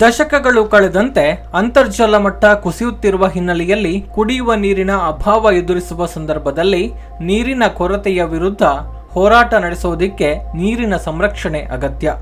ದಶಕಗಳು ಕಳೆದಂತೆ ಅಂತರ್ಜಲ ಮಟ್ಟ ಕುಸಿಯುತ್ತಿರುವ ಹಿನ್ನೆಲೆಯಲ್ಲಿ ಕುಡಿಯುವ ನೀರಿನ ಅಭಾವ ಎದುರಿಸುವ ಸಂದರ್ಭದಲ್ಲಿ ನೀರಿನ ಕೊರತೆಯ ವಿರುದ್ಧ ಹೋರಾಟ ನಡೆಸುವುದಕ್ಕೆ ನೀರಿನ ಸಂರಕ್ಷಣೆ ಅಗತ್ಯ.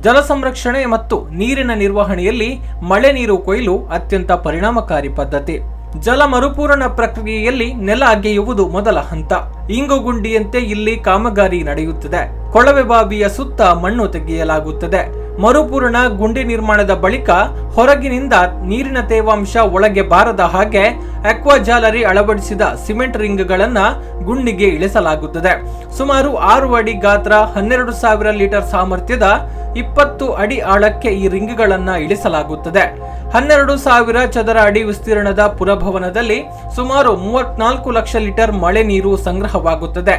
ಜಲ ಸಂರಕ್ಷಣೆ ಮತ್ತು ನೀರಿನ ನಿರ್ವಹಣೆಯಲ್ಲಿ ಮಳೆ ನೀರು ಕೊಯ್ಲು ಅತ್ಯಂತ ಪರಿಣಾಮಕಾರಿ ಪದ್ಧತಿ. ಜಲ ಮರುಪೂರಣ ಪ್ರಕ್ರಿಯೆಯಲ್ಲಿ ನೆಲ ಅಗೆಯುವುದು ಮೊದಲ ಹಂತ. ಇಂಗುಗುಂಡಿಯಂತೆ ಇಲ್ಲಿ ಕಾಮಗಾರಿ ನಡೆಯುತ್ತದೆ. ಕೊಳವೆ ಬಾವಿಯ ಸುತ್ತ ಮಣ್ಣು ತೆಗೆಯಲಾಗುತ್ತದೆ. ಮರುಪೂರಣ ಗುಂಡಿ ನಿರ್ಮಾಣದ ಬಳಿಕ ಹೊರಗಿನಿಂದ ನೀರಿನ ತೇವಾಂಶ ಒಳಗೆ ಬಾರದ ಹಾಗೆ ಅಕ್ವಾ ಜಾಲರಿ ಅಳವಡಿಸಿದ ಸಿಮೆಂಟ್ ರಿಂಗ್ಗಳನ್ನು ಗುಂಡಿಗೆ ಇಳಿಸಲಾಗುತ್ತದೆ. ಸುಮಾರು ಆರು ಅಡಿ ಗಾತ್ರ ಹನ್ನೆರಡು ಸಾವಿರ ಲೀಟರ್ ಸಾಮರ್ಥ್ಯದ ಇಪ್ಪತ್ತು ಅಡಿ ಆಳಕ್ಕೆ ಈ ರಿಂಗ್ಗಳನ್ನು ಇಳಿಸಲಾಗುತ್ತದೆ. ಹನ್ನೆರಡು ಸಾವಿರ ಚದರ ಅಡಿ ವಿಸ್ತೀರ್ಣದ ಪುರಭವನದಲ್ಲಿ ಸುಮಾರು ಮೂವತ್ನಾಲ್ಕು ಲಕ್ಷ ಲೀಟರ್ ಮಳೆ ನೀರು ಸಂಗ್ರಹವಾಗುತ್ತದೆ.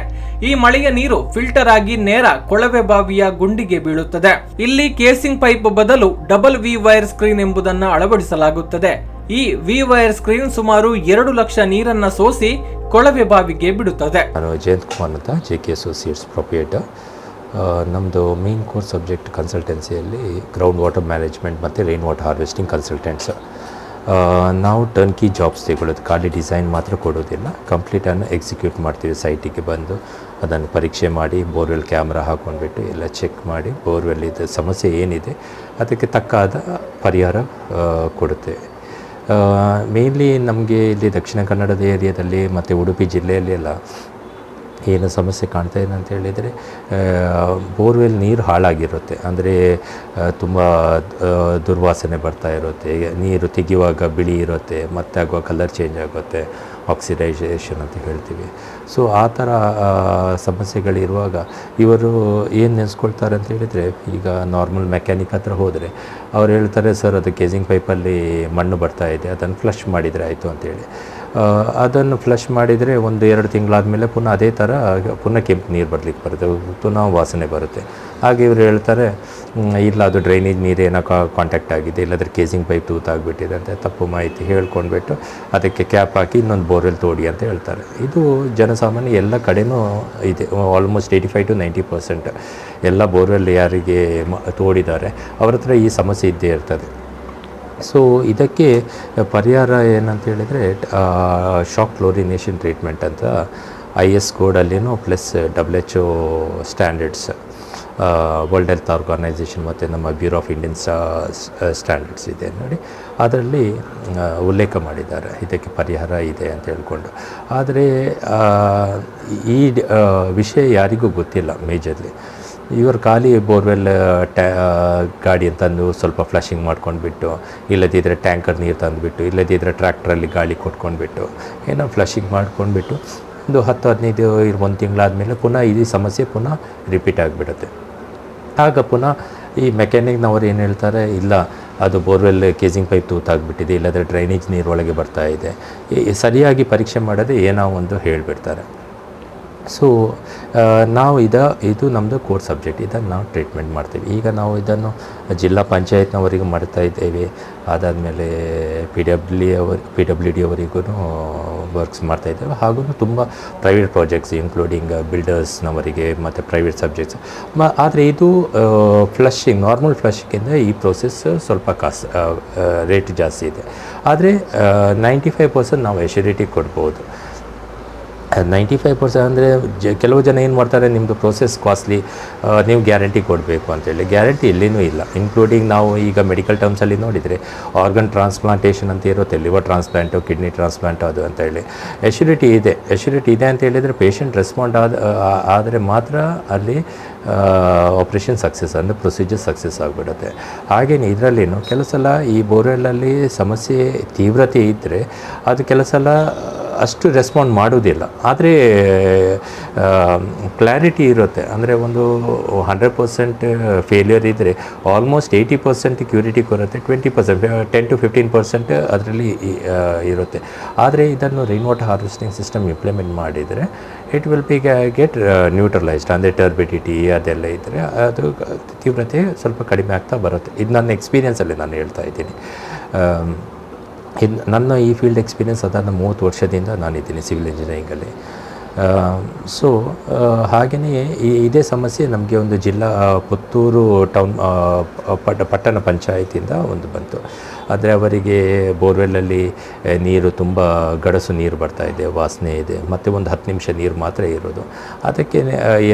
ಈ ಮಳೆಯ ನೀರು ಫಿಲ್ಟರ್ ಆಗಿ ನೇರ ಕೊಳವೆ ಬಾವಿಯ ಗುಂಡಿಗೆ ಬೀಳುತ್ತದೆ. ಇಲ್ಲಿ ಕೇಸಿಂಗ್ ಪೈಪ್ ಬದಲು ಡಬಲ್ ವಿ ವೈರ್ ಸ್ಕ್ರೀನ್ ಎಂಬುದನ್ನು ಅಳವಡಿಸಲಾಗುತ್ತದೆ. ಈ ವಿ ವೈರ್ ಸ್ಕ್ರೀನ್ ಸುಮಾರು ಎರಡು ಲಕ್ಷ ನೀರನ್ನ ಸೋಸಿ ಕೊಳವೆ ಬಾವಿಗೆ ಬಿಡುತ್ತದೆ. ಅಸೋಸಿಯೇಟ್ಸ್ ನಮ್ಮದು ಮೇನ್ ಕೋರ್ಸ್ ಸಬ್ಜೆಕ್ಟ್ ಕನ್ಸಲ್ಟೆನ್ಸಿಯಲ್ಲಿ ಗ್ರೌಂಡ್ ವಾಟರ್ ಮ್ಯಾನೇಜ್ಮೆಂಟ್ ಮತ್ತು ರೈನ್ ವಾಟರ್ ಹಾರ್ವೆಸ್ಟಿಂಗ್ ಕನ್ಸಲ್ಟೆಂಟ್ಸ್ ನಾವು ಟರ್ನ್ಕಿ ಜಾಬ್ಸ್ ತೆಗೊಳ್ಳೋದು ಖಾಲಿ ಡಿಸೈನ್ ಮಾತ್ರ ಕೊಡೋದಿಲ್ಲ. ಕಂಪ್ಲೀಟನ್ನು ಎಕ್ಸಿಕ್ಯೂಟ್ ಮಾಡ್ತೀವಿ ಸೈಟಿಗೆ ಬಂದು ಅದನ್ನು ಪರೀಕ್ಷೆ ಮಾಡಿ ಬೋರ್ವೆಲ್ ಕ್ಯಾಮ್ರಾ ಹಾಕ್ಕೊಂಡ್ಬಿಟ್ಟು ಎಲ್ಲ ಚೆಕ್ ಮಾಡಿ ಬೋರ್ವೆಲ್ ಇದ್ದ ಸಮಸ್ಯೆ ಏನಿದೆ, ಅದಕ್ಕೆ ತಕ್ಕಾದ ಪರಿಹಾರ ಕೊಡುತ್ತೇವೆ ಮೇನ್ಲಿ ನಮಗೆ ಇಲ್ಲಿ ದಕ್ಷಿಣ ಕನ್ನಡದ ಏರಿಯಾದಲ್ಲಿ ಮತ್ತು ಉಡುಪಿ ಜಿಲ್ಲೆಯಲ್ಲಿ ಎಲ್ಲ ಏನು ಸಮಸ್ಯೆ ಕಾಣ್ತಾ ಇದೆ ಅಂತ ಹೇಳಿದರೆ ಬೋರ್ವೆಲ್ ನೀರು ಹಾಳಾಗಿರುತ್ತೆ. ಅಂದರೆ ತುಂಬ ದುರ್ವಾಸನೆ ಬರ್ತಾ ಇರುತ್ತೆ. ನೀರು ತೆಗೆಯುವಾಗ ಬಿಳಿ ಇರುತ್ತೆ, ಮತ್ತೆ ಆಗುವ ಕಲರ್ ಚೇಂಜ್ ಆಗುತ್ತೆ ಆಕ್ಸಿಡೈಸೇಷನ್ ಅಂತ ಹೇಳ್ತೀವಿ. ಸೊ ಆ ಥರ ಸಮಸ್ಯೆಗಳಿರುವಾಗ ಇವರು ಏನು ನೆನೆಸ್ಕೊಳ್ತಾರೆ ಅಂತ ಹೇಳಿದರೆ, ಈಗ ನಾರ್ಮಲ್ ಮೆಕ್ಯಾನಿಕ್ ಹತ್ರ ಹೋದರೆ, ಅವ್ರು ಹೇಳ್ತಾರೆ, ಸರ್, ಅದು ಕೇಸಿಂಗ್ ಪೈಪಲ್ಲಿ ಮಣ್ಣು ಬರ್ತಾ ಇದೆ, ಅದನ್ನು ಫ್ಲಶ್ ಮಾಡಿದರೆ ಆಯಿತು ಅಂತೇಳಿ ಅದನ್ನು ಫ್ಲಶ್ ಮಾಡಿದರೆ ಒಂದು ಎರಡು ತಿಂಗಳಾದಮೇಲೆ ಪುನಃ ಅದೇ ಥರ ಪುನಃ ಕೆಂಪು ನೀರು ಬರಲಿಕ್ಕೆ ಬರುತ್ತೆ, ಪುನಃ ವಾಸನೆ ಬರುತ್ತೆ. ಹಾಗೆ ಇವರು ಹೇಳ್ತಾರೆ ಇಲ್ಲ, ಅದು ಡ್ರೈನೇಜ್ ನೀರೇನೋ ಕಾಂಟ್ಯಾಕ್ಟ್ ಆಗಿದೆ, ಇಲ್ಲಾಂದರೆ ಕೇಸಿಂಗ್ ಪೈಪ್ ತೂತಾಗ್ಬಿಟ್ಟಿದೆ ಅಂತ ತಪ್ಪು ಮಾಹಿತಿ ಹೇಳ್ಕೊಂಡ್ಬಿಟ್ಟು ಅದಕ್ಕೆ ಕ್ಯಾಪ್ ಹಾಕಿ ಇನ್ನೊಂದು ಬೋರ್ವೆಲ್ ತೋಡಿ ಅಂತ ಹೇಳ್ತಾರೆ. ಇದು ಜನಸಾಮಾನ್ಯ ಎಲ್ಲ ಕಡೆನೂ ಇದೆ almost eighty five to ninety percent ಎಲ್ಲ ಬೋರ್ವೆಲ್ ಯಾರಿಗೆ ತೋಡಿದ್ದಾರೆ, ಅವ್ರ ಹತ್ರ ಈ ಸಮಸ್ಯೆ ಇದ್ದೇ ಇರ್ತದೆ. ಸೊ ಇದಕ್ಕೆ ಪರಿಹಾರ ಏನಂತ ಹೇಳಿದರೆ ಶಾಕ್ ಕ್ಲೋರಿನೇಷನ್ ಟ್ರೀಟ್ಮೆಂಟ್ ಅಂತ I S ಕೋಡಲ್ಲಿನೂ plus W H O standards World Health Organization ಮತ್ತು ನಮ್ಮ ಬ್ಯೂರೋ ಆಫ್ ಇಂಡಿಯನ್ ಸ್ಟ್ಯಾಂಡರ್ಡ್ಸ್ ಇದೆ ನೋಡಿ. ಅದರಲ್ಲಿ ಉಲ್ಲೇಖ ಮಾಡಿದ್ದಾರೆ. ಇದಕ್ಕೆ ಪರಿಹಾರ ಇದೆ ಅಂತ ಹೇಳಿಕೊಂಡು. ಆದರೆ ಈ ವಿಷಯ ಯಾರಿಗೂ ಗೊತ್ತಿಲ್ಲ ಮೇಜರ್ಲಿ. ಇವರು ಖಾಲಿ ಬೋರ್ವೆಲ್ ಟ್ಯಾ ಗಾಡಿ ತಂದು ಸ್ವಲ್ಪ ಫ್ಲಶಿಂಗ್ ಮಾಡ್ಕೊಂಡ್ಬಿಟ್ಟು ಇಲ್ಲದಿದ್ದರೆ ಟ್ಯಾಂಕರ್ ನೀರು ತಂದುಬಿಟ್ಟು ಇಲ್ಲದಿದ್ದರೆ ಟ್ರ್ಯಾಕ್ಟ್ರಲ್ಲಿ ಗಾಳಿ ಕೊಟ್ಕೊಂಡ್ಬಿಟ್ಟು, ಏನೋ ಫ್ಲಶಿಂಗ್ ಮಾಡ್ಕೊಂಡ್ಬಿಟ್ಟು, ಒಂದು ಹತ್ತು, ಹದಿನೈದು ಒಂದು ತಿಂಗಳಾದಮೇಲೆ ಪುನಃ ಈ ಸಮಸ್ಯೆ ಪುನಃ ರಿಪೀಟ್ ಆಗಿಬಿಡುತ್ತೆ. ಆಗ ಪುನಃ ಈ ಮೆಕ್ಯಾನಿಕ್ನವ್ರು ಏನು ಹೇಳ್ತಾರೆ, ಇಲ್ಲ, ಅದು ಬೋರ್ವೆಲ್ ಕೇಸಿಂಗ್ ಪೈಪ್ ತೂತಾಗ್ಬಿಟ್ಟಿದೆ, ಇಲ್ಲದ್ರೆ ಡ್ರೈನೇಜ್ ನೀರೊಳಗೆ ಬರ್ತಾ ಇದೆ. ಸರಿಯಾಗಿ ಪರೀಕ್ಷೆ ಮಾಡದೆ ಏನೋ ಒಂದು ಹೇಳಿಬಿಡ್ತಾರೆ. ಸೊ ನಾವು ಇದ, ಇದು ನಮ್ಮದು ಕೋರ್ ಸಬ್ಜೆಕ್ಟ್ ಇದನ್ನು ನಾವು ಟ್ರೀಟ್ಮೆಂಟ್ ಮಾಡ್ತೀವಿ. ಈಗ ನಾವು ಇದನ್ನು ಜಿಲ್ಲಾ ಪಂಚಾಯತ್ನವರಿಗೂ ಮಾಡ್ತಾ ಇದ್ದೇವೆ. ಅದಾದಮೇಲೆ ಪಿ ಡಬ್ಲ್ಯೂ ಅವರು ಪಿ ಡಬ್ಲ್ಯೂ ಡಿ ಅವರಿಗೂ ವರ್ಕ್ಸ್ ಮಾಡ್ತಾ ಇದ್ದೇವೆ. ಹಾಗೂ ತುಂಬ ಪ್ರೈವೇಟ್ ಪ್ರಾಜೆಕ್ಟ್ಸ್ ಇನ್ಕ್ಲೂಡಿಂಗ್ ಬಿಲ್ಡರ್ಸ್ನವರಿಗೆ ಮತ್ತು ಪ್ರೈವೇಟ್ ಸಬ್ಜೆಕ್ಟ್ಸ್ ಮ, ಆದರೆ ಇದು ಫ್ಲಶಿಂಗ್ ನಾರ್ಮಲ್ ಫ್ಲಶಿಂಗಿಂದ ಈ ಪ್ರೋಸೆಸ್ ಸ್ವಲ್ಪ ಕಾಸ್ ರೇಟ್ ಜಾಸ್ತಿ ಇದೆ. ಆದರೆ ನೈಂಟಿ ಫೈವ್ ಪರ್ಸೆಂಟ್ ನಾವು ಎಶ್ಯೂರಿಟಿ ಕೊಡ್ಬೋದು. ನೈಂಟಿ ಫೈವ್ ಪರ್ಸೆಂಟ್ ಅಂದರೆ ಜ, ಕೆಲವು ಜನ ಏನು ಮಾಡ್ತಾರೆ ನಿಮ್ಮದು ಪ್ರೋಸೆಸ್ ಕಾಸ್ಟ್ಲಿ ನೀವು ಗ್ಯಾರಂಟಿ ಕೊಡಬೇಕು ಅಂತೇಳಿ ಗ್ಯಾರಂಟಿ ಎಲ್ಲಿನೂ ಇಲ್ಲ. ಇನ್ಕ್ಲೂಡಿಂಗ್ ನಾವು ಈಗ ಮೆಡಿಕಲ್ ಟರ್ಮ್ಸಲ್ಲಿ ನೋಡಿದರೆ ಆರ್ಗನ್ ಟ್ರಾನ್ಸ್ಪ್ಲಾಂಟೇಷನ್ ಅಂತ ಇರುತ್ತೆ ಲಿವರ್ ಟ್ರಾನ್ಸ್ಪ್ಲಾಂಟು ಕಿಡ್ನಿ ಟ್ರಾನ್ಸ್ಪ್ಲಾಂಟ್ ಅದು ಅಂತ ಹೇಳಿ. ಎಶ್ಯೂರಿಟಿ ಇದೆ. ಎಶ್ಯೂರಿಟಿ ಇದೆ ಅಂತ ಹೇಳಿದರೆ ಪೇಷಂಟ್ ರೆಸ್ಪಾಂಡ್ ಆದ ಆದರೆ ಮಾತ್ರ ಅಲ್ಲಿ ಆಪ್ರೇಷನ್ ಸಕ್ಸಸ್ ಅಂದರೆ ಪ್ರೊಸೀಜರ್ ಸಕ್ಸಸ್ ಆಗಿಬಿಡುತ್ತೆ. ಹಾಗೇನು ಇದರಲ್ಲೇನು ಕೆಲವು ಸಲ ಈ ಬೋರ್ವೆಲ್ಲಲ್ಲಿ ಸಮಸ್ಯೆ ತೀವ್ರತೆ ಇದ್ದರೆ ಅದು ಕೆಲವು ಸಲ ಅಷ್ಟು ರೆಸ್ಪಾಂಡ್ ಮಾಡೋದಿಲ್ಲ. ಆದರೆ ಕ್ಲಾರಿಟಿ ಇರುತ್ತೆ. ಅಂದರೆ ಒಂದು ಹಂಡ್ರೆಡ್ ಪರ್ಸೆಂಟ್ ಫೇಲ್ಯೂರ್ ಇದ್ದರೆ ಆಲ್ಮೋಸ್ಟ್ ಏಯ್ಟಿ ಪರ್ಸೆಂಟ್ ಕ್ಯೂರಿಟಿ ಕೊರುತ್ತೆ twenty percent ten to fifteen percent ಅದರಲ್ಲಿ ಇರುತ್ತೆ. ಆದರೆ ಇದನ್ನು rain water harvesting system implement ಮಾಡಿದರೆ it will be get neutralized ಅಂದರೆ ಟರ್ಬಿಡಿಟಿ ಅದೆಲ್ಲ ಇದ್ದರೆ ಅದು ತೀವ್ರತೆ ಸ್ವಲ್ಪ ಕಡಿಮೆ ಆಗ್ತಾ ಬರುತ್ತೆ. ಇದು ನನ್ನ ಎಕ್ಸ್ಪೀರಿಯೆನ್ಸಲ್ಲಿ ನಾನು ಹೇಳ್ತಾ ಇದ್ದೀನಿ. ಇದು ನನ್ನ ಈ ಫೀಲ್ಡ್ ಎಕ್ಸ್ಪೀರಿಯನ್ಸ್ ಅದಾದ ಮೂವತ್ತು ವರ್ಷದಿಂದ ನಾನಿದ್ದೀನಿ ಸಿವಿಲ್ ಇಂಜಿನಿಯರಿಂಗಲ್ಲಿ ಸೊ ಹಾಗೆಯೇ ಈ ಇದೇ ಸಮಸ್ಯೆ ನಮಗೆ ಒಂದು ಜಿಲ್ಲಾ ಪುತ್ತೂರು ಟೌನ್ ಪಟ್ಟ, ಪಟ್ಟಣ ಪಂಚಾಯತಿಯಿಂದ ಒಂದು ಬಂತು. ಆದರೆ ಅವರಿಗೆ ಬೋರ್ವೆಲ್ಲಲ್ಲಿ ನೀರು ತುಂಬ ಗಡಸು ನೀರು ಬರ್ತಾ ಇದೆ, ವಾಸನೆ ಇದೆ, ಮತ್ತು ಒಂದು ಹತ್ತು ನಿಮಿಷ ನೀರು ಮಾತ್ರ ಇರೋದು. ಅದಕ್ಕೆ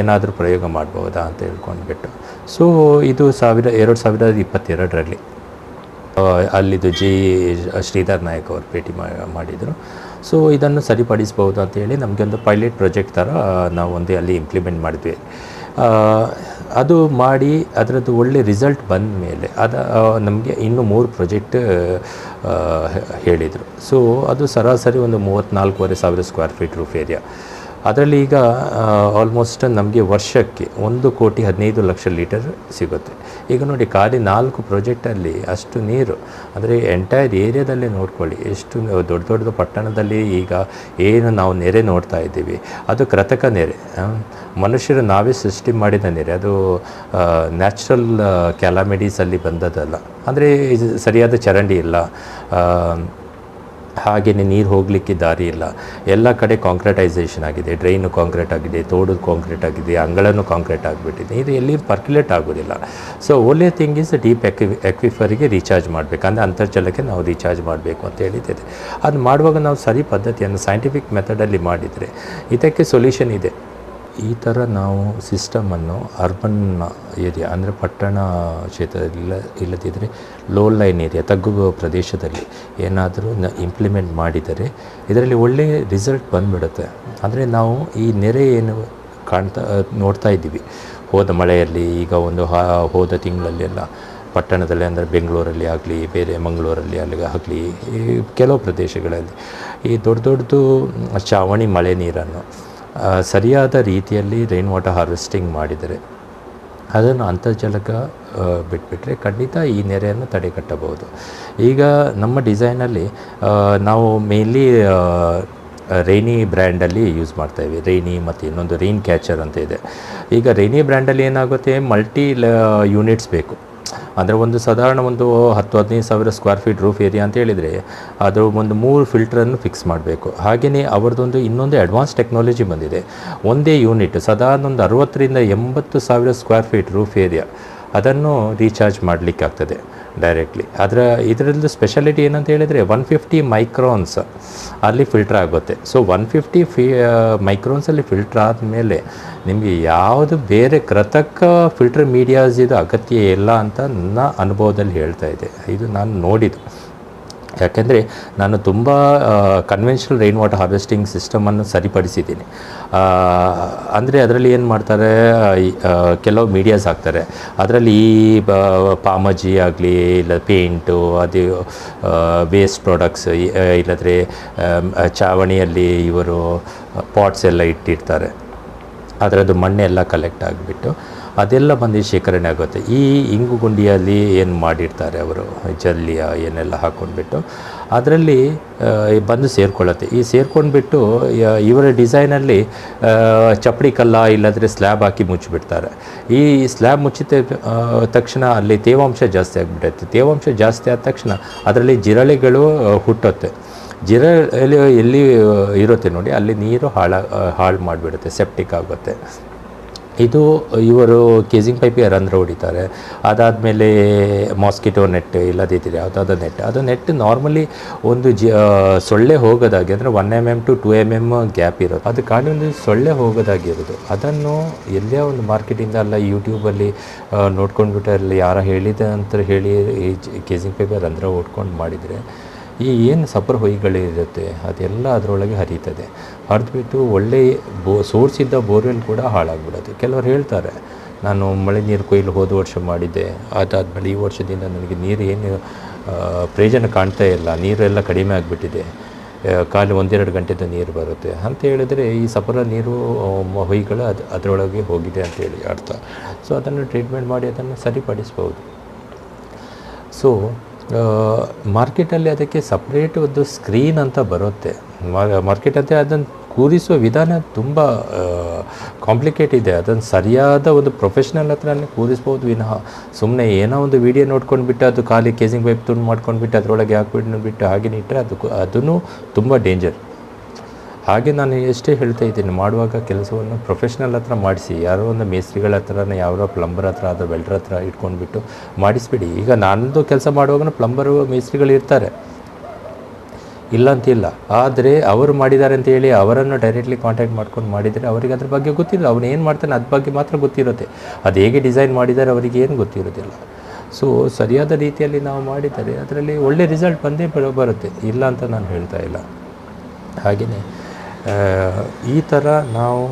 ಏನಾದರೂ ಪ್ರಯೋಗ ಮಾಡ್ಬೋದಾ ಅಂತ ಹೇಳ್ಕೊಂಡ್ಬಿಟ್ಟು. ಸೊ ಇದು ಸಾವಿರ, ಎರಡು ಸಾವಿರದ ಇಪ್ಪತ್ತೆರಡರಲ್ಲಿ. ಆ, ಅಲ್ಲಿದು ಜಿ ಶ್ರೀಧರ್ ನಾಯಕ್ ಅವರು ಭೇಟಿ ಮಾಡಿದರು. ಸೊ ಇದನ್ನು ಸರಿಪಡಿಸ್ಬೋದು ಅಂತೇಳಿ ನಮಗೊಂದು ಪೈಲಟ್ ಪ್ರಾಜೆಕ್ಟ್ ಥರ ನಾವು ಒಂದೇ ಅಲ್ಲಿ ಇಂಪ್ಲಿಮೆಂಟ್ ಮಾಡಿದ್ವಿ. ಅದು ಮಾಡಿ ಅದರದ್ದು ಒಳ್ಳೆ ರಿಸಲ್ಟ್ ಬಂದ ಮೇಲೆ ಅದು ನಮಗೆ ಇನ್ನೂ ಮೂರು ಪ್ರಾಜೆಕ್ಟ್ ಹೇಳಿದರು. ಸೊ ಅದು ಸರಾಸರಿ ಒಂದು ಮೂವತ್ತ್ನಾಲ್ಕೂವರೆ ಸಾವಿರ ಸ್ಕ್ವೇರ್ ಫೀಟ್ ರೂಫ್ ಏರಿಯಾ ಅದರಲ್ಲಿ ಈಗ ಆಲ್ಮೋಸ್ಟ್ ನಮಗೆ ವರ್ಷಕ್ಕೆ ಒಂದು ಕೋಟಿ ಹದಿನೈದು ಲಕ್ಷ ಲೀಟರ್ ಸಿಗುತ್ತೆ. ಈಗ ನೋಡಿ, ಖಾಲಿ ನಾಲ್ಕು ಪ್ರಾಜೆಕ್ಟಲ್ಲಿ ಅಷ್ಟು ನೀರು, ಅಂದರೆ ಎಂಟೈರ್ ಏರಿಯಾದಲ್ಲೇ ನೋಡ್ಕೊಳ್ಳಿ, ಎಷ್ಟು ದೊಡ್ಡ ದೊಡ್ಡ ಪಟ್ಟಣದಲ್ಲಿ ಈಗ ಏನು ನಾವು ನೆರೆ ನೋಡ್ತಾ ಇದ್ದೀವಿ. ಅದು ಕೃತಕ ನೆರೆ ಮನುಷ್ಯರು ನಾವೇ ಸೃಷ್ಟಿ ಮಾಡಿದ ನೆರೆ. ಅದು ನ್ಯಾಚುರಲ್ ಕ್ಯಾಲಾಮಿಡೀಸಲ್ಲಿ ಬಂದದಲ್ಲ ಅಂದರೆ ಸರಿಯಾದ ಚರಂಡಿ ಇಲ್ಲ. ಹಾಗೆಯೇ ನೀರು ಹೋಗಲಿಕ್ಕೆ ದಾರಿ ಇಲ್ಲ. ಎಲ್ಲ ಕಡೆ ಕಾಂಕ್ರೆಟೈಸೇಷನ್ ಆಗಿದೆ. ಡ್ರೈನು ಕಾಂಕ್ರೀಟ್ ಆಗಿದೆ, ತೋಡು ಕಾಂಕ್ರೀಟ್ ಆಗಿದೆ, ಅಂಗಳನು ಕಾಂಕ್ರೀಟ್ ಆಗಿಬಿಟ್ಟಿದೆ. ಇದು ಎಲ್ಲಿ ಪರ್ಕ್ಯುಲೇಟ್ ಆಗೋದಿಲ್ಲ. So only thing is deep ಎಕ್ವಿ ಎಕ್ವಿಫರಿಗೆ ರೀಚಾರ್ಜ್ ಮಾಡಬೇಕು. ಅಂದರೆ ಅಂತರ್ಜಲಕ್ಕೆ ನಾವು ರೀಚಾರ್ಜ್ ಮಾಡಬೇಕು ಅಂತ ಹೇಳಿದ್ದೇವೆ. ಅದು ಮಾಡುವಾಗ ನಾವು ಸರಿ ಪದ್ಧತಿಯನ್ನು ಸೈಂಟಿಫಿಕ್ ಮೆಥಡಲ್ಲಿ ಮಾಡಿದರೆ ಇದಕ್ಕೆ ಸೊಲ್ಯೂಷನ್ ಇದೆ. ಈ ಥರ ನಾವು ಸಿಸ್ಟಮನ್ನು ಅರ್ಬನ್ ಏರಿಯಾ ಅಂದರೆ ಪಟ್ಟಣ ಕ್ಷೇತ್ರದಲ್ಲಿ ಇಲ್ಲ ಇಲ್ಲದಿದ್ದರೆ ಲೋ ಲೈನ್ ಏರಿಯಾ ತಗ್ಗು ಪ್ರದೇಶದಲ್ಲಿ ಏನಾದರೂ ಇಂಪ್ಲಿಮೆಂಟ್ ಮಾಡಿದರೆ ಇದರಲ್ಲಿ ಒಳ್ಳೆಯ ರಿಸಲ್ಟ್ ಬಂದ್ಬಿಡುತ್ತೆ. ಅಂದರೆ ನಾವು ಈ ನೆರೆ ಏನು ಕಾಣ್ತಾ, ನೋಡ್ತಾ ಇದ್ದೀವಿ. ಹೋದ ಮಳೆಯಲ್ಲಿ ಈಗ ಒಂದು ಹೋದ ತಿಂಗಳಲ್ಲೆಲ್ಲ ಪಟ್ಟಣದಲ್ಲಿ ಅಂದರೆ ಬೆಂಗಳೂರಲ್ಲಿ ಆಗಲಿ, ಬೇರೆ ಮಂಗಳೂರಲ್ಲಿ ಅಲ್ಲಿ ಆಗಲಿ ಕೆಲವು ಪ್ರದೇಶಗಳಲ್ಲಿ ಈ ದೊಡ್ಡ ದೊಡ್ಡದು ಚಾವಣಿ ಮಳೆ ನೀರನ್ನು ಸರಿಯಾದ ರೀತಿಯಲ್ಲಿ ರೈನ್ ವಾಟರ್ ಹಾರ್ವೆಸ್ಟಿಂಗ್ ಮಾಡಿದರೆ ಅದನ್ನು ಅಂತರ್ಜಲಕ್ಕೆ ಬಿಟ್ಬಿಟ್ರೆ ಖಂಡಿತ ಈ ನೆರೆಯನ್ನು ತಡೆಗಟ್ಟಬಹುದು. ಈಗ ನಮ್ಮ ಡಿಸೈನಲ್ಲಿ ನಾವು ಮೇನ್ಲಿ ರೈನಿ ಬ್ರ್ಯಾಂಡಲ್ಲಿ ಯೂಸ್ ಮಾಡ್ತಾಯಿವಿ ರೈನಿ ಮತ್ತು ಇನ್ನೊಂದು ರೈನ್ ಕ್ಯಾಚರ್ ಅಂತ ಇದೆ. ಈಗ ರೈನಿ ಬ್ರ್ಯಾಂಡಲ್ಲಿ ಏನಾಗುತ್ತೆ? ಮಲ್ಟಿ ಯೂನಿಟ್ಸ್ ಬೇಕು. ಅಂದರೆ ಒಂದು ಸಾಧಾರಣ ಒಂದು ಹತ್ತು, ಹದಿನೈದು ಸಾವಿರ ಸ್ಕ್ವೇರ್ ಫೀಟ್ ರೂಫ್ ಏರಿಯಾ ಅಂತ ಹೇಳಿದರೆ ಅದು ಒಂದು ಮೂರು ಫಿಲ್ಟ್ರನ್ನು ಫಿಕ್ಸ್ ಮಾಡಬೇಕು. ಹಾಗೆಯೇ ಅವರದೊಂದು ಇನ್ನೊಂದು ಅಡ್ವಾನ್ಸ್ ಟೆಕ್ನಾಲಜಿ ಬಂದಿದೆ. ಒಂದೇ ಯೂನಿಟ್ ಸಾಧಾರಣ ಒಂದು ಅರವತ್ತರಿಂದ ಎಂಬತ್ತು ಸಾವಿರ ಸ್ಕ್ವೇರ್ ಫೀಟ್ ರೂಫ್ ಏರಿಯಾ ಅದನ್ನು ರೀಚಾರ್ಜ್ ಮಾಡಲಿಕ್ಕೆ ಆಗ್ತದೆ ಡೈರೆಕ್ಟ್ಲಿ ಅದರ ಇದರದ್ದು ಸ್ಪೆಷಾಲಿಟಿ ಏನಂತ ಹೇಳಿದರೆ ಒನ್ ಫಿಫ್ಟಿ ಮೈಕ್ರೋನ್ಸ್ ಅಲ್ಲಿ ಫಿಲ್ಟರ್ ಆಗುತ್ತೆ. ಸೊ ಒನ್ ಫಿಫ್ಟಿ ಫಿ ಮೈಕ್ರೋನ್ಸಲ್ಲಿ ಫಿಲ್ಟರ್ ಆದಮೇಲೆ ನಿಮಗೆ ಯಾವುದು ಬೇರೆ ಕೃತಕ ಫಿಲ್ಟರ್ ಮೀಡಿಯಾಸ್ ಇದು ಅಗತ್ಯ ಇಲ್ಲ ಅಂತ ನನ್ನ ಅನುಭವದಲ್ಲಿ ಹೇಳ್ತಾ ಇದೆ ಇದು ನಾನು ನೋಡಿದ್ದು. ಯಾಕೆಂದರೆ ನಾನು ತುಂಬ ಕನ್ವೆನ್ಷನಲ್ ರೈನ್ ವಾಟರ್ ಹಾರ್ವೆಸ್ಟಿಂಗ್ ಸಿಸ್ಟಮನ್ನು ಸರಿಪಡಿಸಿದ್ದೀನಿ. ಅಂದರೆ ಅದರಲ್ಲಿ ಏನು ಮಾಡ್ತಾರೆ ಕೆಲವು ಮೀಡಿಯಾಸ್ ಹಾಕ್ತಾರೆ. ಅದರಲ್ಲಿ ಈ ಪಾಮಜಿ ಆಗಲಿ, ಇಲ್ಲ ಪೇಂಟು ಅದು ವೇಸ್ಟ್ ಪ್ರಾಡಕ್ಟ್ಸ್ ಇಲ್ಲದ್ರೆ ಚಾವಣಿಯಲ್ಲಿ ಇವರು ಪಾಟ್ಸ್ ಎಲ್ಲ ಇಟ್ಟಿರ್ತಾರೆ. ಅದರದ್ದು ಮಣ್ಣೆಲ್ಲ ಕಲೆಕ್ಟ್ ಆಗಿಬಿಟ್ಟು ಅದೆಲ್ಲ ಬಂದು ಶೇಖರಣೆ ಆಗುತ್ತೆ. ಈ ಇಂಗು ಗುಂಡಿಯಲ್ಲಿ ಏನು ಮಾಡಿರ್ತಾರೆ ಅವರು? ಜಲ್ಲಿಯ ಏನೆಲ್ಲ ಹಾಕ್ಕೊಂಡ್ಬಿಟ್ಟು ಅದರಲ್ಲಿ ಬಂದು ಸೇರ್ಕೊಳ್ಳುತ್ತೆ. ಈ ಸೇರ್ಕೊಂಡ್ಬಿಟ್ಟು ಇವರ ಡಿಸೈನಲ್ಲಿ ಚಪ್ಪಡಿ ಕಲ್ಲ ಇಲ್ಲದ್ರೆ ಸ್ಲ್ಯಾಬ್ ಹಾಕಿ ಮುಚ್ಚಿಬಿಡ್ತಾರೆ. ಈ ಸ್ಲ್ಯಾಬ್ ಮುಚ್ಚಿದ ತಕ್ಷಣ ಅಲ್ಲಿ ತೇವಾಂಶ ಜಾಸ್ತಿ ಆಗಿಬಿಡುತ್ತೆ. ತೇವಾಂಶ ಜಾಸ್ತಿ ಆದ ತಕ್ಷಣ ಅದರಲ್ಲಿ ಜಿರಳೆಗಳು ಹುಟ್ಟುತ್ತೆ. ಜಿರಳೆ ಎಲ್ಲಿ ಇರುತ್ತೆ ನೋಡಿ, ಅಲ್ಲಿ ನೀರು ಹಾಳ ಹಾಳು ಮಾಡಿಬಿಡುತ್ತೆ, ಸೆಪ್ಟಿಕ್ ಆಗುತ್ತೆ. ಇದು ಇವರು ಕೇಸಿಂಗ್ ಪೈಪಿಗೆ ರಂಧ್ರ ಹೊಡಿತಾರೆ. ಅದಾದಮೇಲೆ ಮಾಸ್ಕಿಟೋ ನೆಟ್ ಇಲ್ಲದಿದ್ದರೆ ಯಾವುದಾದ ನೆಟ್ ಅದು ನೆಟ್ ನಾರ್ಮಲಿ ಒಂದು ಜಿ ಸೊಳ್ಳೆ ಹೋಗೋದಾಗಿ ಅಂದರೆ one M M to two M M gap ಇರೋದು. ಅದು ಖಾಲಿ ಒಂದು ಸೊಳ್ಳೆ ಹೋಗೋದಾಗಿರೋದು ಅದನ್ನು ಎಲ್ಲೇ ಒಂದು ಮಾರ್ಕೆಟಿಂದ ಅಲ್ಲ ಯೂಟ್ಯೂಬಲ್ಲಿ ನೋಡ್ಕೊಂಡ್ಬಿಟ್ಟು ಅಲ್ಲಿ ಯಾರ ಹೇಳಿದೆ ಅಂತ ಹೇಳಿ ಈ ಕೇಸಿಂಗ್ ಪೇಪರ್ ರಂಧ್ರ ಹೊಡ್ಕೊಂಡು ಮಾಡಿದರೆ ಈ ಏನು ಸಪರ್ ಹೊಯ್ಗಳಿರುತ್ತೆ, ಅದೆಲ್ಲ ಅದರೊಳಗೆ ಹರಿತದೆ. ಹರಿದುಬಿಟ್ಟು ಒಳ್ಳೆ ಬೋ, ಸೋರ್ಸಿದ್ದ ಬೋರ್ವೆಲ್ ಕೂಡ ಹಾಳಾಗ್ಬಿಡುತ್ತೆ ಕೆಲವರು ಹೇಳ್ತಾರೆ, ನಾನು ಮಳೆ ನೀರು ಕೊಯ್ಲು ಹೋದ ವರ್ಷ ಮಾಡಿದ್ದೆ. ಅದಾದಮೇಲೆ ಈ ವರ್ಷದಿಂದ ನನಗೆ ನೀರು ಏನು ಪ್ರಯೋಜನ ಕಾಣ್ತಾ ಇಲ್ಲ. ನೀರೆಲ್ಲ ಕಡಿಮೆ ಆಗಿಬಿಟ್ಟಿದೆ. ಖಾಲಿ ಒಂದೆರಡು ಗಂಟೆದ ನೀರು ಬರುತ್ತೆ. ಅಂತ ಹೇಳಿದರೆ ಈ ಸಪರ ನೀರು ಹೊಯ್ಗಳು ಅದು, ಅದರೊಳಗೆ ಹೋಗಿದೆ ಅಂತ ಹೇಳಿ ಅರ್ಥ. ಸೊ, ಅದನ್ನು ಟ್ರೀಟ್ಮೆಂಟ್ ಮಾಡಿ ಅದನ್ನು ಸರಿಪಡಿಸ್ಬೋದು. ಸೊ ಮಾರ್ಕೆಟಲ್ಲಿ ಅದಕ್ಕೆ ಸಪ್ರೇಟ್ ಒಂದು ಸ್ಕ್ರೀನ್ ಅಂತ ಬರುತ್ತೆ. ಮಾರ್ಕೆಟ್ ಅಂತ ಅದನ್ನು ಕೂರಿಸುವ ವಿಧಾನ ತುಂಬ ಕಾಂಪ್ಲಿಕೇಟ್ ಇದೆ. ಅದನ್ನು ಸರಿಯಾದ ಒಂದು ಪ್ರೊಫೆಷ್ನಲ್ ಹತ್ರನೇ ಕೂರಿಸ್ಬೋದು ವಿನಃ. ಸುಮ್ಮನೆ ಏನೋ ಒಂದು ವಿಡಿಯೋ ನೋಡ್ಕೊಂಡು ಬಿಟ್ಟು ಅದು ಖಾಲಿ ಕೇಸಿಂಗ್ ಪೈಪ್ ತುಂಡು ಮಾಡ್ಕೊಂಡು ಬಿಟ್ಟು ಅದರೊಳಗೆ ಹಾಕ್ಬಿಟ್ಟು ಬಿಟ್ಟು ಹಾಗೆ ಇಟ್ಟರೆ ಅದು ಅದೂ ತುಂಬ ಡೇಂಜರ್ ಹಾಗೆ ನಾನು ಎಷ್ಟೇ ಹೇಳ್ತಾ ಇದ್ದೀನಿ, ಮಾಡುವಾಗ ಕೆಲಸವನ್ನು ಪ್ರೊಫೆಷ್ನಲ್ ಹತ್ರ ಮಾಡಿಸಿ, ಯಾರೋ ಒಂದು ಮೇಸ್ತ್ರಿಗಳ ಹತ್ರನೇ ಯಾರೋ ಪ್ಲಂಬರ್ ಹತ್ರ ಅಥವಾ ವೆಲ್ಡರ್ ಹತ್ರ ಇಟ್ಕೊಂಡ್ಬಿಟ್ಟು ಮಾಡಿಸ್ಬಿಡಿ. ಈಗ ನನ್ನದು ಕೆಲಸ ಮಾಡುವಾಗ ಪ್ಲಂಬರು ಮೇಸ್ತ್ರಿಗಳು ಇರ್ತಾರೆ. ಇಲ್ಲ ಅಂತಿಲ್ಲ ಆದರೆ ಅವರು ಮಾಡಿದ್ದಾರೆ ಅಂತ ಹೇಳಿ ಅವರನ್ನು ಡೈರೆಕ್ಟ್ಲಿ ಕಾಂಟ್ಯಾಕ್ಟ್ ಮಾಡ್ಕೊಂಡು ಮಾಡಿದರೆ ಅವರಿಗೆ ಅದ್ರ ಬಗ್ಗೆ ಗೊತ್ತಿಲ್ಲ. ಅವನು ಏನು ಮಾಡ್ತಾನೆ ಅದ್ರ ಬಗ್ಗೆ ಮಾತ್ರ ಗೊತ್ತಿರುತ್ತೆ. ಅದು ಹೇಗೆ ಡಿಸೈನ್ ಮಾಡಿದ್ದಾರೆ ಅವರಿಗೆ ಏನು ಗೊತ್ತಿರೋದಿಲ್ಲ ಸೊ ಸರಿಯಾದ ರೀತಿಯಲ್ಲಿ ನಾವು ಮಾಡಿದರೆ ಅದರಲ್ಲಿ ಒಳ್ಳೆ ರಿಸಲ್ಟ್ ಬಂದೇ ಬರ ಬರುತ್ತೆ. ಇಲ್ಲ ಅಂತ ನಾನು ಹೇಳ್ತಾ ಇಲ್ಲ. ಹಾಗೆಯೇ ಈ ಥರ ನಾವು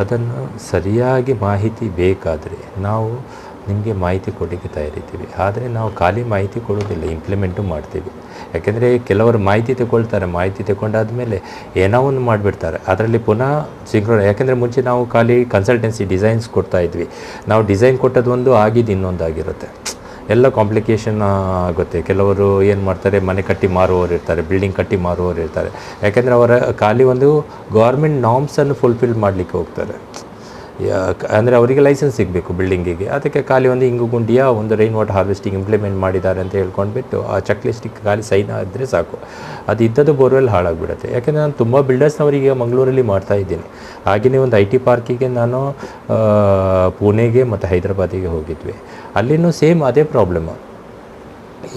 ಅದನ್ನು ಸರಿಯಾಗಿ ಮಾಹಿತಿ ಬೇಕಾದರೆ ನಾವು ನಿಮಗೆ ಮಾಹಿತಿ ಕೊಡಲಿಕ್ಕೆ ತಯಾರಿತೀವಿ ಆದರೆ ನಾವು ಖಾಲಿ ಮಾಹಿತಿ ಕೊಡೋದಿಲ್ಲ ಇಂಪ್ಲಿಮೆಂಟು ಮಾಡ್ತೀವಿ. ಯಾಕೆಂದರೆ ಕೆಲವರು ಮಾಹಿತಿ ತಗೊಳ್ತಾರೆ, ಮಾಹಿತಿ ತಗೊಂಡಾದ್ಮೇಲೆ ಏನೋ ಒಂದು ಮಾಡಿಬಿಡ್ತಾರೆ. ಅದರಲ್ಲಿ ಪುನಃ ಸಿಂಕ್ರೋ ಯಾಕೆಂದರೆ ಮುಂಚೆ ನಾವು ಖಾಲಿ ಕನ್ಸಲ್ಟೆನ್ಸಿ ಡಿಸೈನ್ಸ್ ಕೊಡ್ತಾ ಇದ್ವಿ. ನಾವು ಡಿಸೈನ್ ಕೊಟ್ಟದ್ದು ಒಂದು ಆಗಿದ್ದು ಇನ್ನೊಂದು ಆಗಿರುತ್ತೆ ಎಲ್ಲ ಕಾಂಪ್ಲಿಕೇಶನ್ ಆಗುತ್ತೆ ಕೆಲವರು ಏನು ಮಾಡ್ತಾರೆ, ಮನೆ ಕಟ್ಟಿ ಮಾರುವವರು ಇರ್ತಾರೆ ಬಿಲ್ಡಿಂಗ್ ಕಟ್ಟಿ ಮಾರುವವರು ಇರ್ತಾರೆ. ಯಾಕೆಂದರೆ ಅವರ ಖಾಲಿ ಒಂದು ಗೌರ್ಮೆಂಟ್ ನಾಮ್ಸನ್ನು ಫುಲ್ಫಿಲ್ ಮಾಡಲಿಕ್ಕೆ ಹೋಗ್ತಾರೆ. ಅಂದರೆ ಅವರಿಗೆ ಲೈಸೆನ್ಸ್ ಸಿಗಬೇಕು ಬಿಲ್ಡಿಂಗಿಗೆ ಅದಕ್ಕೆ ಖಾಲಿ ಒಂದು ಇಂಗು ಗುಂಡಿಯ, ಒಂದು ರೈನ್ ವಾಟರ್ ಹಾರ್ವೆಸ್ಟಿಂಗ್ ಇಂಪ್ಲಿಮೆಂಟ್ ಮಾಡಿದ್ದಾರೆ ಅಂತ ಹೇಳ್ಕೊಂಡ್ಬಿಟ್ಟು ಆ ಚೆಕ್ ಲಿಸ್ಟಿಗೆ ಖಾಲಿ ಸೈನ್ ಆದರೆ ಸಾಕು. ಅದು ಇದ್ದದ್ದು ಬೋರ್ವೆಲ್ ಹಾಳಾಗಿಬಿಡುತ್ತೆ. ಯಾಕೆಂದರೆ ನಾನು ತುಂಬ ಬಿಲ್ಡರ್ಸ್ನವರಿಗೆ ಮಂಗಳೂರಲ್ಲಿ ಮಾಡ್ತಾ ಇದ್ದೀನಿ. ಹಾಗೆಯೇ ಒಂದು ಐ ಟಿ ಪಾರ್ಕಿಗೆ ನಾನು ಪುಣೆಗೆ ಮತ್ತು ಹೈದರಾಬಾದಿಗೆ ಹೋಗಿದ್ವಿ. ಅಲ್ಲಿನೂ ಸೇಮ್ ಅದೇ ಪ್ರಾಬ್ಲಮ್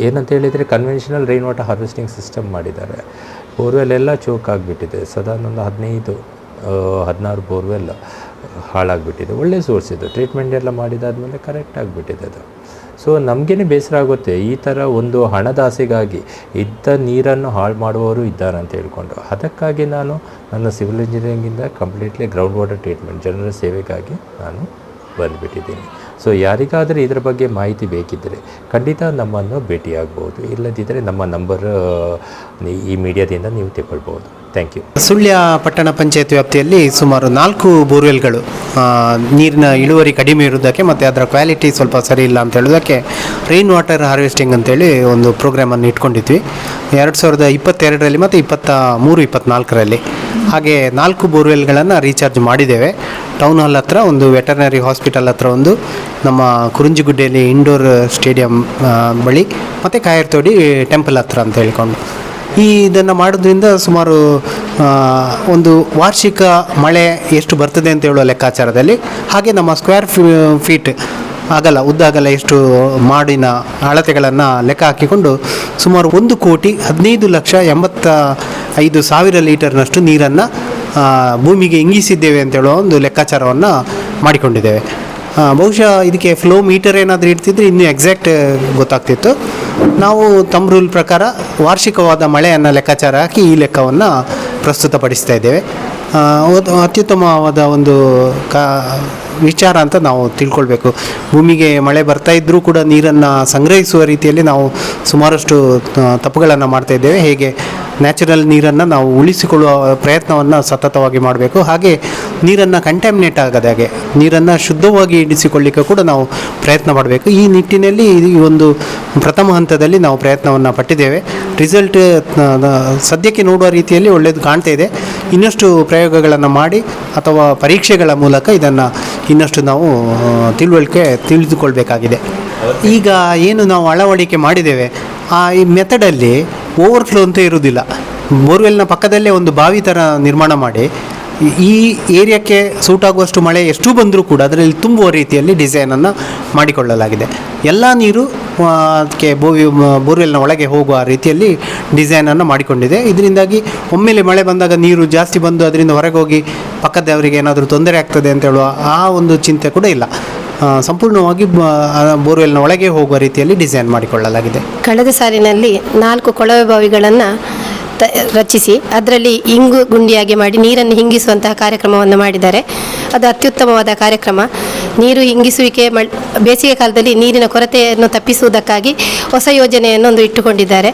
ಏನಂತ ಹೇಳಿದರೆ conventional rain water harvesting system ಮಾಡಿದ್ದಾರೆ. ಬೋರ್ವೆಲ್ ಎಲ್ಲ ಚೋಕ್ ಆಗಿಬಿಟ್ಟಿದೆ. ಒಂದು ಹದಿನೈದು ಹದಿನಾರು ಬೋರ್ವೆಲ್ ಹಾಳಾಗಿಬಿಟ್ಟಿದೆ. ಒಳ್ಳೆ ಸೋರ್ಸ್ ಇದು. ಟ್ರೀಟ್ಮೆಂಟ್ ಎಲ್ಲ ಮಾಡಿದಾದ್ಮೇಲೆ ಕರೆಕ್ಟ್ ಆಗಿಬಿಟ್ಟಿದೆ ಅದು. ಸೊ ನಮಗೇನೆ ಬೇಸರ ಆಗುತ್ತೆ. ಈ ಥರ ಒಂದು ಹಣದ ಆಸೆಗಾಗಿ ಇದ್ದ ನೀರನ್ನು ಹಾಳು ಮಾಡುವವರು ಇದ್ದಾರೆ ಅಂತ ಹೇಳ್ಕೊಂಡು. ಅದಕ್ಕಾಗಿ ನಾನು ನನ್ನ ಸಿವಿಲ್ ಇಂಜಿನಿಯರಿಂಗಿಂದ ಕಂಪ್ಲೀಟ್ಲಿ ಗ್ರೌಂಡ್ ವಾಟರ್ ಟ್ರೀಟ್ಮೆಂಟ್ ಜನರ ಸೇವೆಗಾಗಿ ನಾನು ಬಂದುಬಿಟ್ಟಿದ್ದೀನಿ. ಸೊ ಯಾರಿಗಾದರೂ ಇದರ ಬಗ್ಗೆ ಮಾಹಿತಿ ಬೇಕಿದ್ದರೆ ಖಂಡಿತ ನಮ್ಮನ್ನು ಭೇಟಿಯಾಗ್ಬೋದು ಇಲ್ಲದಿದ್ದರೆ ನಮ್ಮ ನಂಬರ್ ಈ ಮೀಡಿಯಾದಿಂದ ನೀವು ತಗೊಳ್ಬೋದು ಥ್ಯಾಂಕ್ ಯು ಸುಳ್ಯ ಪಟ್ಟಣ ಪಂಚಾಯತ್ ವ್ಯಾಪ್ತಿಯಲ್ಲಿ ಸುಮಾರು ನಾಲ್ಕು ಬೋರ್ವೆಲ್ಗಳು ನೀರಿನ ಇಳುವರಿ ಕಡಿಮೆ ಇರುವುದಕ್ಕೆ ಮತ್ತು ಅದರ ಕ್ವಾಲಿಟಿ ಸ್ವಲ್ಪ ಸರಿ ಇಲ್ಲ ಅಂತ ಹೇಳೋದಕ್ಕೆ ರೈನ್ ವಾಟರ್ ಹಾರ್ವೆಸ್ಟಿಂಗ್ ಅಂತೇಳಿ ಒಂದು ಪ್ರೋಗ್ರಾಮನ್ನು ಇಟ್ಕೊಂಡಿದ್ವಿ. ಎರಡು ಸಾವಿರದ ಇಪ್ಪತ್ತೆರಡರಲ್ಲಿ ಮತ್ತು ಇಪ್ಪತ್ತ ಮೂರು ಇಪ್ಪತ್ತ್ನಾಲ್ಕರಲ್ಲಿ ಹಾಗೆ ನಾಲ್ಕು ಬೋರ್ವೆಲ್ಗಳನ್ನು ರೀಚಾರ್ಜ್ ಮಾಡಿದ್ದೇವೆ. ಟೌನ್ ಹಾಲ್ ಹತ್ರ ಒಂದು ವೆಟರ್ನರಿ ಹಾಸ್ಪಿಟಲ್ ಹತ್ರ ಒಂದು ನಮ್ಮ ಕುರುಂಜಿಗುಡ್ಡೆಯಲ್ಲಿ ಇಂಡೋರ್ ಸ್ಟೇಡಿಯಂ ಬಳಿ ಮತ್ತು ಕಾಯರ್ತೋಡಿ ಟೆಂಪಲ್ ಹತ್ರ ಅಂತ ಹೇಳ್ಕೊಂಡು. ಈ ಇದನ್ನು ಮಾಡೋದ್ರಿಂದ ಸುಮಾರು ಒಂದು ವಾರ್ಷಿಕ ಮಳೆ ಎಷ್ಟು ಬರ್ತದೆ ಅಂತ ಹೇಳುವ ಲೆಕ್ಕಾಚಾರದಲ್ಲಿ ಹಾಗೆ ನಮ್ಮ ಸ್ಕ್ವೇರ್ ಫೀಟ್ ಆಗಲ್ಲ ಉದ್ದ ಅಗಲ ಎಷ್ಟು ಮಾಡಿನ ಅಳತೆಗಳನ್ನು ಲೆಕ್ಕ ಹಾಕಿಕೊಂಡು ಸುಮಾರು ಒಂದು ಕೋಟಿ ಹದಿನೈದು ಲಕ್ಷ ಎಂಬತ್ತ ಐದು ಸಾವಿರ ಲೀಟರ್ನಷ್ಟು ನೀರನ್ನು ಭೂಮಿಗೆ ಇಂಗಿಸಿದ್ದೇವೆ ಅಂತ ಒಂದು ಲೆಕ್ಕಾಚಾರವನ್ನು ಮಾಡಿಕೊಂಡಿದ್ದೇವೆ. ಬಹುಶಃ ಇದಕ್ಕೆ ಫ್ಲೋ ಮೀಟರ್ ಏನಾದರೂ ಇಡ್ತಿದ್ರೆ ಇನ್ನೂ ಎಕ್ಸಾಕ್ಟ್ ಗೊತ್ತಾಗ್ತಿತ್ತು. ನಾವು ತಮ್ಮ ರೂಲ್ ಪ್ರಕಾರ ವಾರ್ಷಿಕವಾದ ಮಳೆಯನ್ನು ಲೆಕ್ಕಾಚಾರ ಹಾಕಿ ಈ ಲೆಕ್ಕವನ್ನು ಪ್ರಸ್ತುತಪಡಿಸ್ತಾ ಇದ್ದೇವೆ. ಅತ್ಯುತ್ತಮವಾದ ಒಂದು ಕಾ ವಿಚಾರ ಅಂತ ನಾವು ತಿಳ್ಕೊಳ್ಬೇಕು. ಭೂಮಿಗೆ ಮಳೆ ಬರ್ತಾ ಇದ್ದರೂ ಕೂಡ ನೀರನ್ನು ಸಂಗ್ರಹಿಸುವ ರೀತಿಯಲ್ಲಿ ನಾವು ಸುಮಾರಷ್ಟು ತಪ್ಪುಗಳನ್ನು ಮಾಡ್ತಾ ಇದ್ದೇವೆ. ಹೇಗೆ? ನ್ಯಾಚುರಲ್ ನೀರನ್ನು ನಾವು ಉಳಿಸಿಕೊಳ್ಳುವ ಪ್ರಯತ್ನವನ್ನು ಸತತವಾಗಿ ಮಾಡಬೇಕು. ಹಾಗೆ ನೀರನ್ನು ಕಂಟ್ಯಾಮಿನೇಟ್ ಆಗದ ಹಾಗೆ, ನೀರನ್ನು ಶುದ್ಧವಾಗಿ ಇಡಿಸಿಕೊಳ್ಳಿಕ್ಕೆ ಕೂಡ ನಾವು ಪ್ರಯತ್ನ ಮಾಡಬೇಕು. ಈ ನಿಟ್ಟಿನಲ್ಲಿ ಈ ಒಂದು ಪ್ರಥಮ ಹಂತದಲ್ಲಿ ನಾವು ಪ್ರಯತ್ನವನ್ನು ಪಟ್ಟಿದ್ದೇವೆ. ರಿಸಲ್ಟ್ ಸದ್ಯಕ್ಕೆ ನೋಡುವ ರೀತಿಯಲ್ಲಿ ಒಳ್ಳೆಯದು ಕಾಣ್ತಾ ಇದೆ. ಇನ್ನಷ್ಟು ಪ್ರಯೋಗಗಳನ್ನು ಮಾಡಿ ಅಥವಾ ಪರೀಕ್ಷೆಗಳ ಮೂಲಕ ಇದನ್ನು ಇನ್ನಷ್ಟು ನಾವು ತಿಳುವಳಿಕೆ ತಿಳಿದುಕೊಳ್ಬೇಕಾಗಿದೆ. ಈಗ ಏನು ನಾವು ಅಳವಡಿಕೆ ಮಾಡಿದ್ದೇವೆ ಆ ಈ ಮೆಥಡಲ್ಲಿ ಓವರ್ಫ್ಲೋ ಅಂತ ಇರುವುದಿಲ್ಲ. ಬೋರ್ವೆಲ್ನ ಪಕ್ಕದಲ್ಲೇ ಒಂದು ಬಾವಿ ಥರ ನಿರ್ಮಾಣ ಮಾಡಿ ಈ- ಏರಿಯಾಕ್ಕೆ ಸೂಟ್ ಆಗುವಷ್ಟು ಮಳೆ ಎಷ್ಟು ಬಂದರೂ ಕೂಡ ಅದರಲ್ಲಿ ತುಂಬುವ ರೀತಿಯಲ್ಲಿ ಡಿಸೈನನ್ನು ಮಾಡಿಕೊಳ್ಳಲಾಗಿದೆ. ಎಲ್ಲ ನೀರು ಅದಕ್ಕೆ ಬೋವಿ ಬೋರ್ವೆಲ್ನ ಒಳಗೆ ಹೋಗುವ ರೀತಿಯಲ್ಲಿ ಡಿಸೈನನ್ನು ಮಾಡಿಕೊಂಡಿದೆ. ಇದರಿಂದಾಗಿ ಒಮ್ಮೆಲೆ ಮಳೆ ಬಂದಾಗ ನೀರು ಜಾಸ್ತಿ ಬಂದು ಅದರಿಂದ ಹೊರಗೆ ಹೋಗಿ ಪಕ್ಕದವರಿಗೆ ಏನಾದರೂ ತೊಂದರೆ ಆಗ್ತದೆ ಅಂತ ಹೇಳುವ ಆ ಒಂದು ಚಿಂತೆ ಕೂಡ ಇಲ್ಲ. ಸಂಪೂರ್ಣವಾಗಿ ಬೋರ್ವೆಲ್ನ ಒಳಗೆ ಹೋಗುವ ರೀತಿಯಲ್ಲಿ ಡಿಸೈನ್ ಮಾಡಿಕೊಳ್ಳಲಾಗಿದೆ. ಕಳೆದ ಸಾಲಿನಲ್ಲಿ ನಾಲ್ಕು ಕೊಳವೆ ಬಾವಿಗಳನ್ನು ರಚಿಸಿ, ಅದರಲ್ಲಿ ಇಂಗು ಗುಂಡಿಯಾಗಿ ಮಾಡಿ ನೀರನ್ನು ಹಿಂಗಿಸುವಂತಹ ಕಾರ್ಯಕ್ರಮವನ್ನು ಮಾಡಿದ್ದಾರೆ. ಅದು ಅತ್ಯುತ್ತಮವಾದ ಕಾರ್ಯಕ್ರಮ. ನೀರು ಹಿಂಗಿಸುವಿಕೆ ಬೇಸಿಗೆ ಕಾಲದಲ್ಲಿ ನೀರಿನ ಕೊರತೆಯನ್ನು ತಪ್ಪಿಸುವುದಕ್ಕಾಗಿ ಹೊಸ ಯೋಜನೆಯನ್ನು ಒಂದು ಇಟ್ಟುಕೊಂಡಿದ್ದಾರೆ.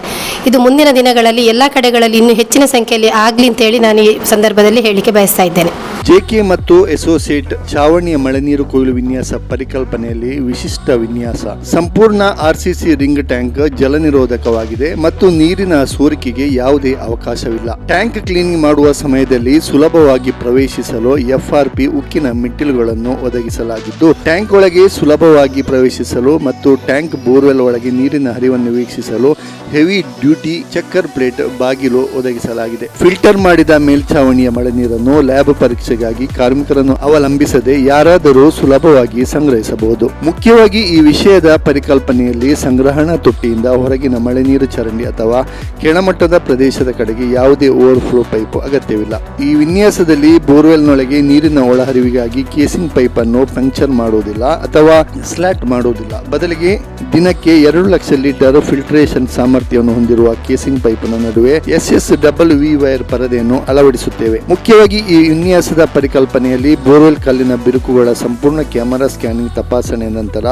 ಇದು ಮುಂದಿನ ದಿನಗಳಲ್ಲಿ ಎಲ್ಲ ಕಡೆಗಳಲ್ಲಿ ಇನ್ನೂ ಹೆಚ್ಚಿನ ಸಂಖ್ಯೆಯಲ್ಲಿ ಆಗಲಿ ಅಂತೇಳಿ ನಾನು ಈ ಸಂದರ್ಭದಲ್ಲಿ ಹೇಳಿಕೆ ಬಯಸ್ತಾ ಇದ್ದೇನೆ. ಜೆಕೆ ಮತ್ತು ಅಸೋಸಿಯೇಟ್ ಚಾವಣಿಯ ಮಳೆನೀರು ಕೊಯ್ಲು ವಿನ್ಯಾಸ ಪರಿಕಲ್ಪನೆಯಲ್ಲಿ ವಿಶಿಷ್ಟ ವಿನ್ಯಾಸ. ಸಂಪೂರ್ಣ ಆರ್ ಆರ್ಸಿಸಿ ರಿಂಗ್ ಟ್ಯಾಂಕ್ ಜಲ ನಿರೋಧಕವಾಗಿದೆ ಮತ್ತು ನೀರಿನ ಸೋರಿಕೆಗೆ ಯಾವುದೇ ಅವಕಾಶವಿಲ್ಲ. ಟ್ಯಾಂಕ್ ಕ್ಲೀನಿಂಗ್ ಮಾಡುವ ಸಮಯದಲ್ಲಿ ಸುಲಭವಾಗಿ ಪ್ರವೇಶಿಸಲು ಎಫ್ಆರ್ಪಿ ಉಕ್ಕಿನ ಮೆಟ್ಟಿಲುಗಳನ್ನು ಒದಗಿಸಲಾಗಿದ್ದು, ಟ್ಯಾಂಕ್ ಒಳಗೆ ಸುಲಭವಾಗಿ ಪ್ರವೇಶಿಸಲು ಮತ್ತು ಟ್ಯಾಂಕ್ ಬೋರ್ವೆಲ್ ಒಳಗೆ ನೀರಿನ ಹರಿವನ್ನು ವೀಕ್ಷಿಸಲು ಹೆವಿ ಡ್ಯೂಟಿ ಚೆಕ್ಕರ್ ಪ್ಲೇಟ್ ಬಾಗಿಲು ಒದಗಿಸಲಾಗಿದೆ. ಫಿಲ್ಟರ್ ಮಾಡಿದ ಮೇಲ್ಛಾವಣಿಯ ಮಳೆ ನೀರನ್ನು ಲ್ಯಾಬ್ ಪರೀಕ್ಷೆಗಾಗಿ ಕಾರ್ಮಿಕರನ್ನು ಅವಲಂಬಿಸದೆ ಯಾರಾದರೂ ಸುಲಭವಾಗಿ ಸಂಗ್ರಹಿಸಬಹುದು. ಮುಖ್ಯವಾಗಿ ಈ ವಿಷಯದ ಪರಿಕಲ್ಪನೆಯಲ್ಲಿ ಸಂಗ್ರಹಣಾ ತೊಟ್ಟಿಯಿಂದ ಹೊರಗಿನ ಮಳೆ ನೀರು ಚರಂಡಿ ಅಥವಾ ಕೆಳಮಟ್ಟದ ಪ್ರದೇಶದ ಕಡೆಗೆ ಯಾವುದೇ ಓವರ್ಫ್ಲೋ ಪೈಪ್ ಅಗತ್ಯವಿಲ್ಲ. ಈ ವಿನ್ಯಾಸದಲ್ಲಿ ಬೋರ್ವೆಲ್ನೊಳಗೆ ನೀರಿನ ಒಳಹರಿವಿಗಾಗಿ ಕೇಸಿಂಗ್ ಪೈಪ್ ಅನ್ನು ಪಂಕ್ಚರ್ ಮಾಡುವುದಿಲ್ಲ ಅಥವಾ ಸ್ಲಾಟ್ ಮಾಡುವುದಿಲ್ಲ. ಬದಲಿಗೆ ದಿನಕ್ಕೆ ಎರಡು ಲಕ್ಷ ಲೀಟರ್ ಫಿಲ್ಟ್ರೇಷನ್ ಸಾಮರ್ಥ್ಯವನ್ನು ಹೊಂದಿರುವ ಕೇಸಿಂಗ್ ಪೈಪ್ನ ನಡುವೆ S S double V wire ಪರದೆಯನ್ನು ಅಳವಡಿಸುತ್ತೇವೆ. ಮುಖ್ಯವಾಗಿ ಈ ವಿನ್ಯಾಸದ ಪರಿಕಲ್ಪನೆಯಲ್ಲಿ ಬೋರ್ವೆಲ್ ಕಲ್ಲಿನ ಬಿರುಕುಗಳ ಸಂಪೂರ್ಣ ಕ್ಯಾಮೆರಾ ಸ್ಕ್ಯಾನಿಂಗ್ ತಪಾಸಣೆ ನಂತರ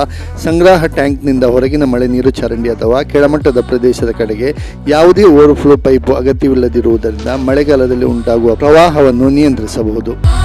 ಸಂಗ್ರಹ ಟ್ಯಾಂಕ್ನಿಂದ ಹೊರಗಿನ ಮಳೆ ನೀರು ಚರಂಡಿ ಅಥವಾ ಕೆಳಮಟ್ಟದ ಪ್ರದೇಶದ ಕಡೆಗೆ ಯಾವುದೇ ಓವರ್ಫ್ಲೋ ಪೈಪ್ ಅಗತ್ಯವಿಲ್ಲದಿರುವುದರಿಂದ ಮಳೆಗಾಲದಲ್ಲಿ ಉಂಟಾಗುವ ಪ್ರವಾಹವನ್ನು ನಿಯಂತ್ರಿಸಬಹುದು.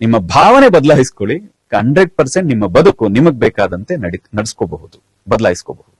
ನಿಮ್ಮ ಭಾವನೆ ಬದಲಾಯಿಸ್ಕೊಳ್ಳಿ. ಹಂಡ್ರೆಡ್ ಪರ್ಸೆಂಟ್ ನಿಮ್ಮ ಬದುಕು ನಿಮಗ್ ಬೇಕಾದಂತೆ ನಡಿ ನಡ್ಸ್ಕೋಬಹುದು. ಬದಲಾಯಿಸ್ಕೋಬಹುದು.